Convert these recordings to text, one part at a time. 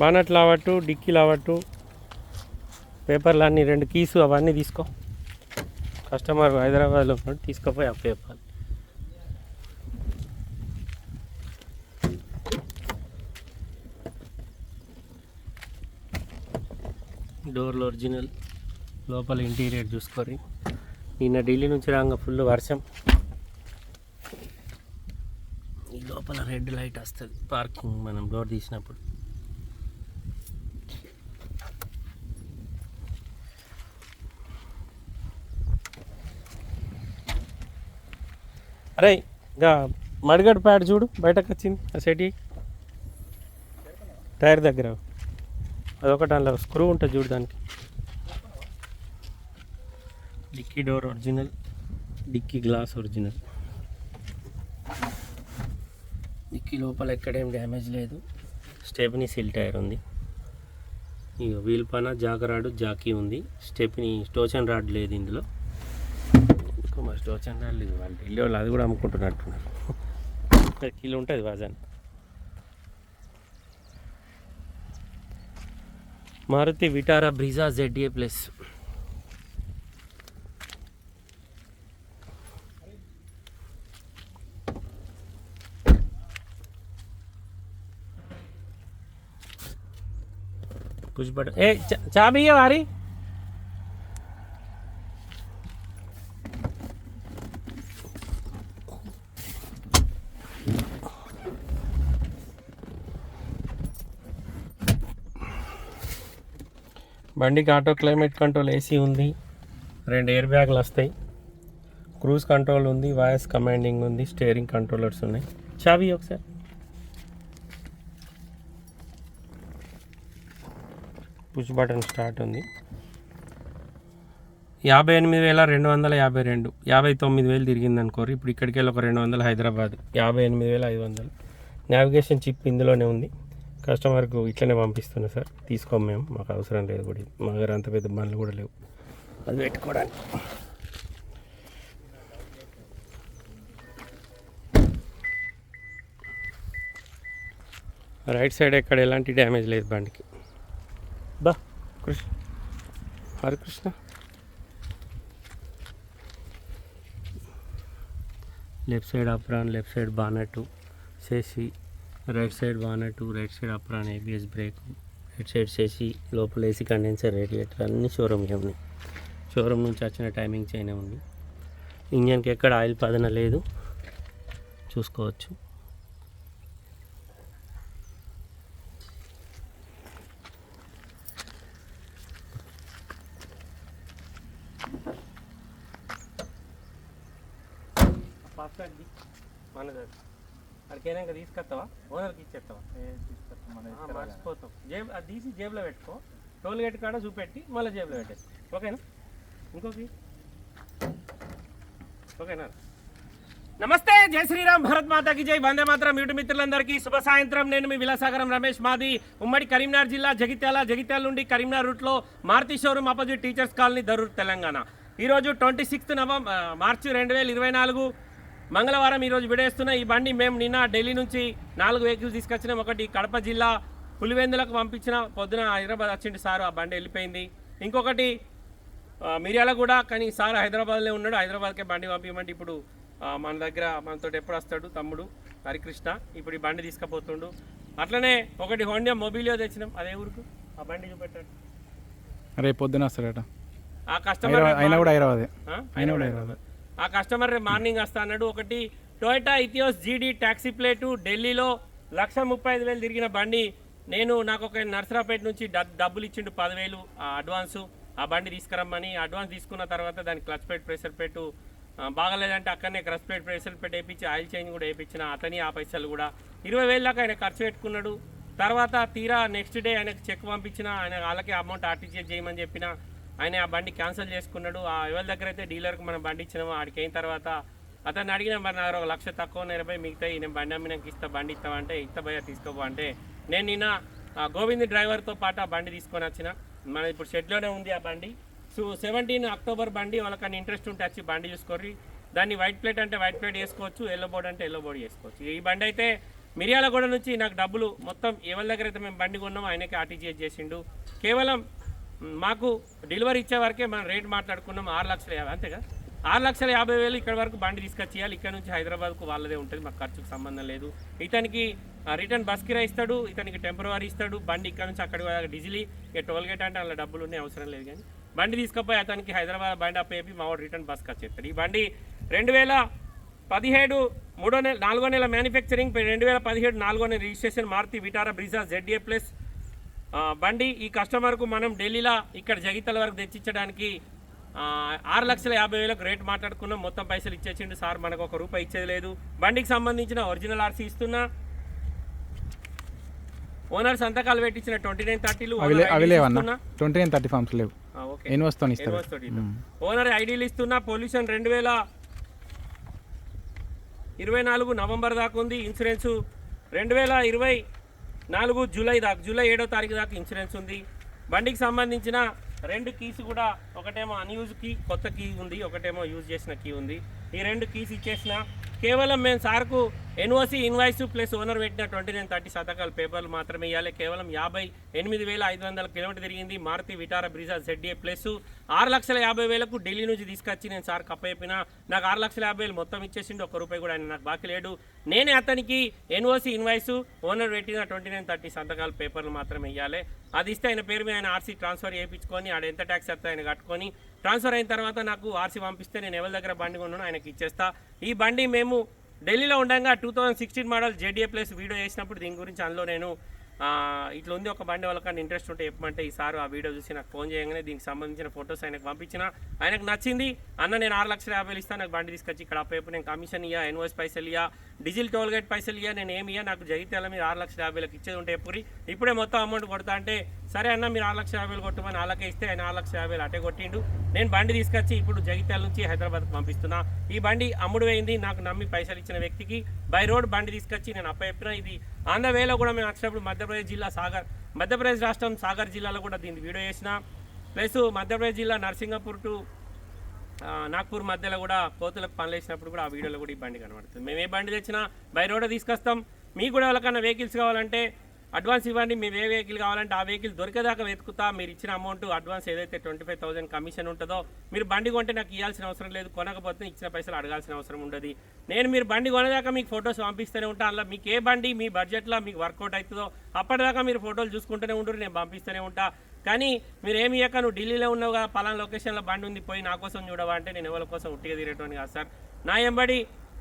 బానట్లు అవట్టు డిక్కీలు అవట్టు పేపర్లు అన్నీ రెండు కీసు అవన్నీ తీసుకో. కస్టమర్ హైదరాబాద్లో ఉన్నాడు తీసుకుపోయి ఆ పేపర్. డోర్లు ఒరిజినల్ లోపల ఇంటీరియర్ చూసుకోరి నిన్న ఢిల్లీ నుంచి రాగా ఫుల్ వర్షం. ఈ లోపల రెడ్ లైట్ వస్తుంది. పార్కింగ్ మనం డోర్ తీసినప్పుడు. అరే ఇంకా మడిగడ్ ప్యాడ్ చూడు బయటకు వచ్చింది ఆ సెటి. టైర్ దగ్గర. అదొకటి అందులో స్క్రూ ఉంటుంది చూడు దానికి. Dickey door original dickey glass original. Dickey లోపల ఎక్కడేం డ్యామేజ్ లేదు. స్టెప్ని సిల్ టైర్ ఉంది. ఇక వీల్ పైన జాకరాడు జాకీ ఉంది. స్టెప్ని స్టోచన్ రాడ్ లేదు ఇందులో. మరి స్టోచన్ రాడ్ లేదు. వాళ్ళు ఢిల్లీ వాళ్ళు అది కూడా అమ్ముకుంటున్నట్టున్నారు కిలో ఉంటుంది wasn't. Maruti Vitara Brezza ZA plus. Push button ఏ చా- చాబీ వారి. బండికి ఆటో క్లైమేట్ కంట్రోల్ ఏసీ ఉంది. రెండు ఎయిర్ బ్యాగ్లు వస్తాయి. క్రూజ్ కంట్రోల్ ఉంది వాయిస్ కమాండింగ్ ఉంది స్టీరింగ్ కంట్రోలర్స్ ఉన్నాయి. చావి ఒకసారి. పుష్ బటన్ స్టార్ట్ ఉంది. యాభై ఎనిమిది వేల రెండు వందల యాభై రెండు. యాభై తొమ్మిది వేలు తిరిగింది అనుకోరు. ఇప్పుడు ఇక్కడికి వెళ్ళి ఒక రెండు వందలు హైదరాబాద్. యాభై ఎనిమిది వేల ఐదు వందలు. నావిగేషన్ చిప్ ఇందులోనే ఉంది. కస్టమర్కు ఇట్లనే పంపిస్తున్నా సార్. తీసుకోం మేము. మాకు అవసరం లేదు కూడా. మా దగ్గర అంత పెద్ద బండ్లు కూడా లేవు. అది పెట్టుకోవడానికి. రైట్ సైడ్ ఎక్కడ ఎలాంటి డ్యామేజ్ లేదు బండికి. బా Krishna. Hari Krishna left side apron left side bonnet చేసి right side bonnet right side apron ABS brake right side చేసి లోపల ఏసీ కండెన్సర్ రేడియేటర్ అన్ని షోరూమ్కే ఉన్నాయి. షోరూమ్ నుంచి వచ్చిన టైమింగ్ చైనే ఉంది. ఇంజన్కి ఎక్కడ ఆయిల్ పదన లేదు. చూసుకోవచ్చు. పాస్వర్డ్ మనది అడికైనాక తీసుకొస్తావా ఓనర్కి ఇచ్చేస్తావా? మర్చిపోతావు. జేబు అది తీసి జేబులో పెట్టుకో. టోల్ గేట్ కాడ చూపెట్టి మళ్ళీ జేబులో పెట్టేసి ఓకేనా? ఇంకోకి ఓకేనా? నమస్తే జై శ్రీరామ్ భరత్ మాతాకి జై. వందే మాత్రం యూటి మిత్రులందరికీ శుభ సాయంత్రం. నేను మీ విలాసాగరం రమేష్ మాది. ఉమ్మడి కరీంనగర్ జిల్లా జగిత్యాల జగిత్యాల నుండి కరీంనగర్ రూట్లో Maruti showroom opposite teachers colony Darur Telangana. ఈరోజు ట్వంటీ సిక్స్త్ నవంబర్ మార్చి రెండు వేల ఇరవై నాలుగు. మంగళవారం ఈరోజు విడేస్తున్న ఈ బండి మేము నిన్న ఢిల్లీ నుంచి నాలుగు వెహికల్స్ తీసుకొచ్చినాం. ఒకటి కడప జిల్లా పులివెందులకు పంపించిన పొద్దున హైదరాబాద్ వచ్చింది సారు ఆ బండి వెళ్ళిపోయింది. ఇంకొకటి మిర్యాల కూడా కానీ సార్ హైదరాబాద్లో ఉన్నాడు. హైదరాబాద్కే బండి పంపించమంటే ఇప్పుడు మన దగ్గర మనతో ఎప్పుడు వస్తాడు తమ్ముడు హరికృష్ణ. ఇప్పుడు ఈ బండి తీసుకుపోతుండు. అట్లనే ఒకటి హోండా మొబిలియో తెచ్చినాం. అదే ఊరుకు? ఆ బండి చూపెట్టాడు. రేపు పొద్దున వస్తాడట. ఆ కస్టమర్ హైదరాబాద్ అయినా కూడా హైదరాబాదే? అయినా కూడా హైదరాబాద్. ఆ కస్టమర్ రేపు మార్నింగ్ వస్తా అన్నాడు. ఒకటి Toyota Etios GD taxi plate ఢిల్లీలో లక్ష ముప్పై ఐదు వేలు తిరిగిన బండి. నేను నాకు ఒక నర్సరాపేట నుంచి డబ్బులు ఇచ్చిండు పదివేలు ఆ అడ్వాన్సు. ఆ బండి తీసుకురమ్మని. అడ్వాన్స్ తీసుకున్న తర్వాత దాని క్లచ్ ప్లేట్ ప్రెషర్ పెట్టు బాగలేదంటే అక్కడనే క్లచ్ ప్లేట్ ప్రెషర్ పెట్టి వేయించి ఆయిల్ చేంజ్ కూడా వేయించిన అతని ఆ పైసలు కూడా. ఇరవై వేలు దాకా ఆయన ఖర్చు పెట్టుకున్నాడు. తర్వాత తీరా నెక్స్ట్ డే ఆయనకు చెక్ పంపించిన ఆయన వాళ్ళకి అమౌంట్ ఆర్టీజీఎస్ చేయమని చెప్పిన. ఆయన ఆ బండి క్యాన్సిల్ చేసుకున్నాడు. ఆ ఎవరి దగ్గర అయితే డీలర్కి మనం బండి ఇచ్చినామో ఆడికి అయిన తర్వాత అతను అడిగిన మరి నా ఒక లక్ష తక్కువ నెరపై మిగతా నేను బండి అమ్మినాక ఇస్తా బండి ఇస్తామంటే అంటే ఇస్తా భయ తీసుకోపో అంటే. నేను నిన్న గోవింద్ డ్రైవర్తో పాటు ఆ బండి తీసుకొని వచ్చిన. మన ఇప్పుడు షెడ్లోనే ఉంది ఆ బండి. సో సెవెంటీన్ అక్టోబర్ బండి వాళ్ళకన్నా ఇంట్రెస్ట్ ఉంటే వచ్చి బండి చూసుకోర్రి. దాన్ని వైట్ ప్లేట్ అంటే వైట్ ప్లేట్ వేసుకోవచ్చు ఎల్లో బోర్డ్ అంటే ఎల్లో బోర్డ్ చేసుకోవచ్చు ఈ బండి అయితే మిర్యాలగూడ నుంచి నాకు డబ్బులు మొత్తం ఎవరి దగ్గర అయితే మేము బండి కొన్నామో ఆయనకే ఆర్టీజీఎస్ చేసిండు. కేవలం మాకు డెలివరీ ఇచ్చే వరకే మనం రేట్ మాట్లాడుకున్నాం ఆరు లక్షల యాభై అంతేగా? ఆరు లక్షల యాభై వేలు ఇక్కడ వరకు బండి తీసుకొచ్చి ఇవ్వాలి ఇక్కడ నుంచి హైదరాబాద్కు వాళ్ళదే ఉంటుంది మాకు ఖర్చుకు సంబంధం లేదు. ఇతనికి రిటర్న్ బస్ కిరా ఇస్తాడు ఇతనికి టెంపరవరీ ఇస్తాడు బండి ఇక్కడ నుంచి అక్కడ డిజిలీ ఇక టోల్ గేట్ అంటే అలా డబ్బులు ఉన్నాయి అవసరం లేదు కానీ. బండి తీసుకపోయి అతనికి హైదరాబాద్ బండి అప్పేపి మా వాడు రిటర్న్ బస్కి వచ్చేస్తాడు ఈ బండి రెండు వేల పదిహేడు మూడో నెల నాలుగో నెల మ్యానుఫ్యాక్చరింగ్ రెండు వేల పదిహేడు నాలుగో నెల registration Maruti Vitara Brezza ZA plus బండి ఈ కస్టమర్కు మనం ఢిల్లీలో ఇక్కడ జగితల వరకు తెచ్చిచ్చడానికి ఆరు లక్షల యాభై వేలకు రేట్ మాట్లాడుకున్నాం. మొత్తం పైసలు ఇచ్చేసిండు. సార్ మనకు ఒక రూపాయి ఇచ్చేది లేదు. బండికి సంబంధించిన ఒరిజినల్ ఆర్సీ ఇస్తున్నా. ఓనర్ సంతకాలు పెట్టించిన ట్వంటీ నైన్ థర్టీలు ట్వంటీ నైన్ థర్టీ ఫార్మ్స్ లేవు. ఓనర్ ఐడీలు ఇస్తున్నా. పొల్యూషన్ రెండు వేల ఇరవై నాలుగు నవంబర్ దాకా ఉంది. ఇన్సూరెన్స్ రెండు వేల ఇరవై నాలుగు జూలై దాకా జూలై ఏడో తారీఖు దాకా ఇన్సూరెన్స్ ఉంది. బండికి సంబంధించిన రెండు కీస్ కూడా ఒకటేమో అన్యూజ్ కీ కొత్త కీ ఉంది ఒకటేమో యూజ్ చేసిన కీ ఉంది. ఈ రెండు కీస్ ఇచ్చేసిన. కేవలం మేము సార్కు ఎన్ఓసి ఇన్వాయిస్ ప్లస్ ఓనర్ పెట్టిన ట్వంటీ నైన్ థర్టీ శతకాలు పేపర్లు మాత్రమే ఇవ్వాలి. కేవలం యాభై ఎనిమిది వేల ఐదు వందల కిలోమీటర్ తిరిగింది. Maruti Vitara Brezza ZA plus. ఆరు లక్షల యాభై వేలకు ఢిల్లీ నుంచి తీసుకొచ్చి నేను సార్ కప్పయిపోయినా నాకు ఆరు లక్షల యాభై వేలు మొత్తం ఇచ్చేసిండు. ఒక్క రూపాయి కూడా ఆయన నాకు బాకీ లేడు. నేనే అతనికి ఎన్ఓసి ఇన్వాయిస్ ఓనర్ పెట్టిన ట్వంటీ నైన్ థర్టీ సంతకాలు పేపర్లు మాత్రమే ఇవ్వాలి. అది ఇస్తే ఆయన పేరు మీద ఆయన ఆర్సీ ట్రాన్స్ఫర్ చేయించుకొని ఆడ ఎంత ట్యాక్స్ వస్తే ఆయన కట్టుకొని ట్రాన్స్ఫర్ అయిన తర్వాత నాకు ఆర్సీ పంపిస్తే నేను ఎవరి దగ్గర బండి కొన్నాను ఆయనకి ఇచ్చేస్తా. ఈ బండి మేము ఢిల్లీలో ఉండగా two thousand sixteen model ZDA plus video చేసినప్పుడు దీని గురించి అందులో నేను ఇట్లా ఉంది ఒక బండి వాళ్ళకన్నా ఇంట్రెస్ట్ ఉంటే చెప్పమంటే ఈసారి ఆ వీడియో చూసి నాకు ఫోన్ చేయగానే దీనికి సంబంధించిన ఫొటోస్ ఆయనకు పంపించిన. ఆయనకు నచ్చింది అన్న నేను ఆరు లక్షల యాభై ఇస్తాను నాకు బండి తీసుకొచ్చి ఇక్కడ అప్పేపు నేను కమిషన్ ఇయ్యా ఎన్వాయిస్ పైసలు ఇయ్యా డీజిల్ టోల్ గేట్ పైసలు ఇయ్యా నేను ఏమి ఇయ్యా నాకు జగిత్యాల మీద ఆరు లక్షల యాభైలకు ఇచ్చేది ఉంటే ఎప్పుడు ఇప్పుడే మొత్తం అమౌంట్ కొడతా అంటే సరే అన్న మీరు ఆరు లక్షల యాభై కొట్టమని వాళ్ళకే ఇస్తే ఆయన ఆరు లక్షల యాభై అటే కొట్టిండు. నేను బండి తీసుకొచ్చి ఇప్పుడు జగిత్యాల నుంచి హైదరాబాద్కి పంపిస్తున్నా. ఈ బండి అమ్ముడు పోయింది నాకు నమ్మి పైసలు ఇచ్చిన వ్యక్తికి. బై రోడ్ బండి తీసుకొచ్చి నేను అప్ప చెప్పిన ఇది ఆంధ్రవేలో కూడా మేము వచ్చినప్పుడు మధ్యప్రదేశ్ జిల్లా సాగర్ మధ్యప్రదేశ్ రాష్ట్రం సాగర్ జిల్లాలో కూడా దీన్ని వీడియో చేసిన. ప్లస్ మధ్యప్రదేశ్ జిల్లా నర్సింగపూర్ టు నాగ్పూర్ మధ్యలో కూడా కోతులకు పనులు వేసినప్పుడు కూడా ఆ వీడియోలో కూడా ఈ బండి కనబడుతుంది. మేము ఏ బండి తెచ్చినా బై రోడ్ తీసుకొస్తాం. మీకు కూడా ఎవరికైనా వెహికల్స్ కావాలంటే అడ్వాన్స్ ఇవ్వండి మీరు ఏ వెహికల్ కావాలంటే ఆ వెహికల్ దొరికేదాకా వెతుకుతా. మీరు ఇచ్చిన అమౌంట్ అడ్వాన్స్ ఏదైతే ట్వంటీ ఫైవ్ థౌసండ్ కమిషన్ ఉంటుందో మీరు బండి కొంటే నాకు ఇవ్వాల్సిన అవసరం లేదు కొనకపోతే ఇచ్చిన పైసలు అడగాల్సిన అవసరం ఉండదు. నేను మీరు బండి కొనేదాకా మీకు ఫొటోస్ పంపిస్తూనే ఉంటాను అలా మీకు ఏ బండి మీ బడ్జెట్లో మీకు వర్కౌట్ అవుతుందో అప్పటిదాకా మీరు ఫోటోలు చూసుకుంటూనే ఉంటారు నేను పంపిస్తూనే ఉంటా. కానీ మీరు ఏమి ఇయ్యక నువ్వు ఢిల్లీలో ఉన్నావు కదా పలానా లొకేషన్లో బండి ఉంది పోయి నా కోసం చూడవా అంటే నేను ఎవరి కోసం ఉట్టిగా తిరగటం కాదు సార్. నా ఎంబడి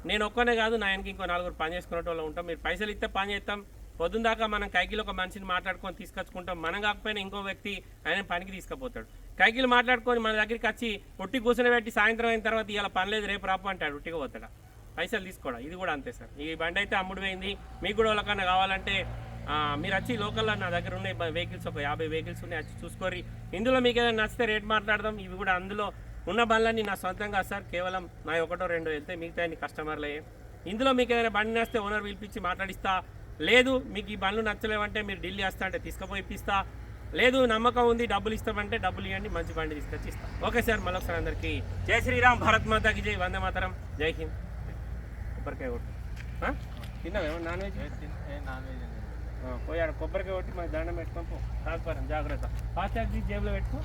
నేను ఒక్కనే కాదు నా వెనక ఇంకో నలుగురు పని చేసుకునే వాళ్ళు ఉంటాం. మీరు పైసలు ఇస్తే పని చేస్తాం. పొద్దున్న దాకా మనం కైకిలో ఒక మనిషిని మాట్లాడుకొని తీసుకొచ్చుకుంటాం. మనం కాకపోయినా ఇంకో వ్యక్తి ఆయన పనికి తీసుకుపోతాడు. కైకిలు మాట్లాడుకొని మన దగ్గరికి వచ్చి ఉట్టి కూర్చొని పెట్టి సాయంత్రం అయిన తర్వాత ఇలా పని లేదు రేపు రాపు అంటాడు ఉట్టిగా పోతాడు? పైసలు తీసుకోవడం ఇది కూడా అంతే సార్. ఈ బండి అయితే అమ్ముడు పోయింది మీకు కూడా వాళ్ళకన్నా కావాలంటే మీరు వచ్చి లోకల్లో నా దగ్గర ఉన్నాయి వెహికల్స్ ఒక యాభై వెహికల్స్ ఉన్నాయి వచ్చి చూసుకోరి ఇందులో మీకు ఏదైనా నచ్చితే రేట్ మాట్లాడదాం. ఇవి కూడా అందులో ఉన్న బండ్లన్నీ నా సొంతంగా సార్. కేవలం నా ఒకటో రెండో వెళ్తే మిగతా కస్టమర్లే ఇందులో మీకు ఏదైనా బండి నచ్చితే ఓనర్ పిలిపించి మాట్లాడిస్తా. లేదు మీకు ఈ బండ్లు నచ్చలేవంటే మీరు ఢిల్లీ వస్తా అంటే తీసుకుపోయి ఇప్పిస్తా. లేదు నమ్మకం ఉంది డబ్బులు ఇస్తామంటే డబ్బులు ఇవ్వండి మంచి బండి తీసుకొచ్చి ఇస్తా. ఓకే సార్ మరొకసారి అందరికీ జై శ్రీరామ్ భారత్ మాతాకి జై వందే మాతరం జై హింద్. కొబ్బరికాయ కొట్టు? తిన్నావేమో నాన్ వెజ్? ఆ, పోయి ఆడ కొబ్బరికాయ కొట్టి మన దండం పెట్టుకొని పో. జాగ్రత్త. ఫాస్ట్ ట్యాగ్ జేబులో పెట్టుకో.